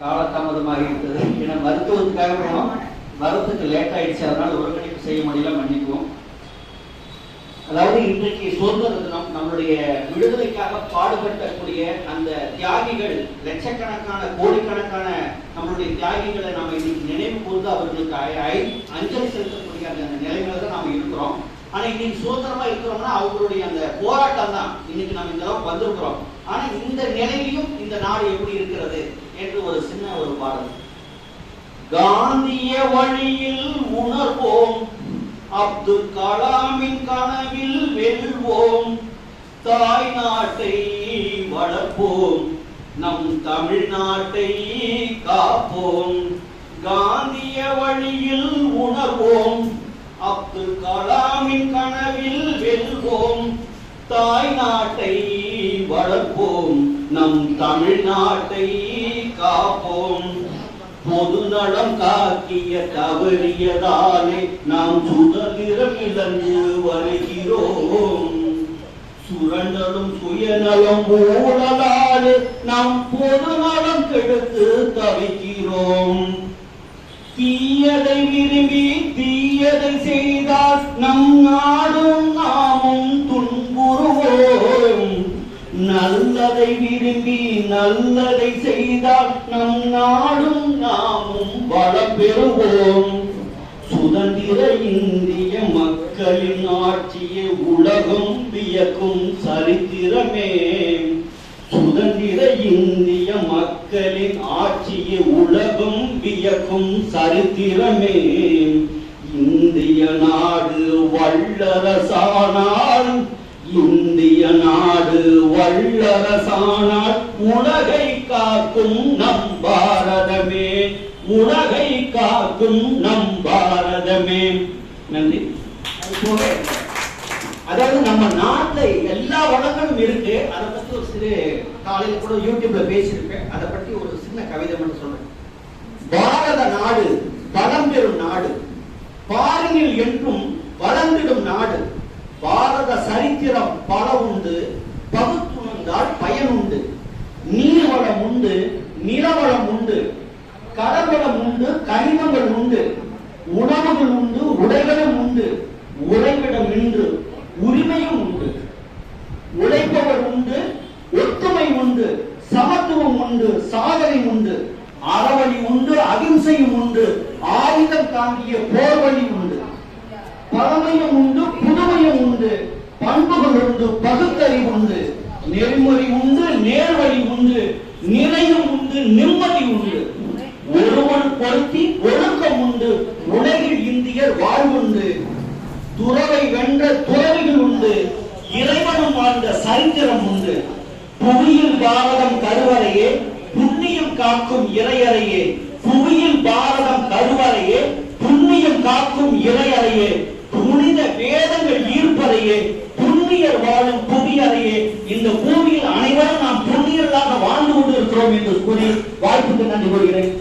காலதாமதமாக இருந்தது ஏன்னா மருத்துவத்துக்காக போனோம். வரத்துக்கு லேட் ஆயிடுச்சு. அதனால ஒருங்கிணைப்பு செய்ய முடியல மன்னிக்குவோம். அதாவது இன்றைக்கு சுதந்திர தினம் நம்மளுடைய விடுதலைக்காக பாடுபட்டக்கூடிய அந்த தியாகிகள் லட்சக்கணக்கான கோடிக்கணக்கான நம்மளுடைய தியாகிகளை நாம இன்னைக்கு நினைவு கூர்ந்து அவர்களுக்கு ஐ- அஞ்சலி செலுத்தக்கூடிய அந்த நிலைமையில தான் நாம இருக்கிறோம். ஆனா இன்னைக்கு சுதந்திரமா இருக்கிறோம்னா அவங்களுடைய அந்த போராட்டம் தான். இன்னைக்கு நம்ம இந்த அளவுக்கு வந்திருக்கிறோம். ஆனா இந்த நிலையிலும் இந்த நாடு எப்படி இருக்கிறது? என்று ஒரு சின்ன ஒரு பாடல். காந்திய வழியில் உணர்வோம் அப்துல் கலாமின் கனவில் வெல்வோம் தாய் நாட்டை வளர்ப்போம் நம் தமிழ்நாட்டை காப்போம். காந்திய வழியில் உணர்வோம் அப்துல் கலாமின் கனவில் வெல்வோம் தாய் நாட்டை வளர்ப்போம் நம் தமிழ்நாட்டை காப்போம். பொது நலம் காக்கிய தவறியதாலே நாம் சுதந்திரம் இழந்து வருகிறோம். சுரண்டலும் சுயநலம் ஊழலாலே நாம் பொது நலம் கெடுத்து தவிக்கிறோம். தீயதை விரும்பி தீயதை செய்தால் நம் நாடு நல்லதை விரும்பி நல்லதை செய்தால் நம் நாடும் நாமும் வளம் பெறுவோம். சுதந்திர இந்திய மக்களின் ஆட்சியை உலகம் வியக்கும் சரித்திரமே. சுதந்திர இந்திய மக்களின் ஆட்சியை உலகம் வியக்கும் சரித்திரமே. இந்திய நாடு வல்லரசானால் இந்த நாடு வல்லரசானால் உலகை காக்கும் நம் பாரதமே உலகை காக்கும் நம் பாரதமே. நன்றி. அதாவது நம்ம நாட்டுல எல்லா வளங்களும் இருக்கு. அதை பத்தி ஒரு சிறு காலையில கூட யூடியூப்ல பேசியிருப்பேன். அதை பத்தி ஒரு சின்ன கவிதை மட்டும் சொல்றேன். பாரத நாடு பலம் பெறும் நாடு. பாரினில் என்றும் சரித்திரம் பல உண்டு பகுத்துணர்ந்தால் பயன் உண்டு. நீர்வளம் உண்டு நிலவளம் உண்டு. கடல்வளம் உண்டு கனிமங்கள் உண்டு. உணவுகள் உண்டு உடைகளும் உண்டு. உறைவிடம் நின்று உரிமையும் உண்டு. உழைப்பவர் உண்டு ஒற்றுமை உண்டு. சமத்துவம் உண்டு சாதனை உண்டு. அறவழி உண்டு அகிம்சையும் உண்டு. ஆயுதம் தாங்கிய போர்வழி உண்டு. பழமையும் உண்டு பண்புகள் உண்டு பகுத்தறிவு உண்டு நெறிமுறை உண்டு நேர்வழி உண்டு நிறையும் உண்டு நிம்மதி உண்டு. ஒருவன் பொருத்தி ஒழுக்கம் உண்டு. உலகில் இந்தியர் வாழ்வுண்டு. துறவை வென்ற துறவிகள் உண்டு. இறைவனும் வாழ்ந்த சரித்திரம் உண்டு. புவியில் பாரதம் கருவறையே புண்ணியம் காக்கும் இறையறையே புவியில் பாரதம் கருவறையே இந்த பூமியில் அனைவரும் நாம் புண்ணியர்களாக வாழ்ந்து கொண்டு இருக்கிறோம் என்று கூறி வாய்ப்புக்கு நன்றி கூறுகிறேன்.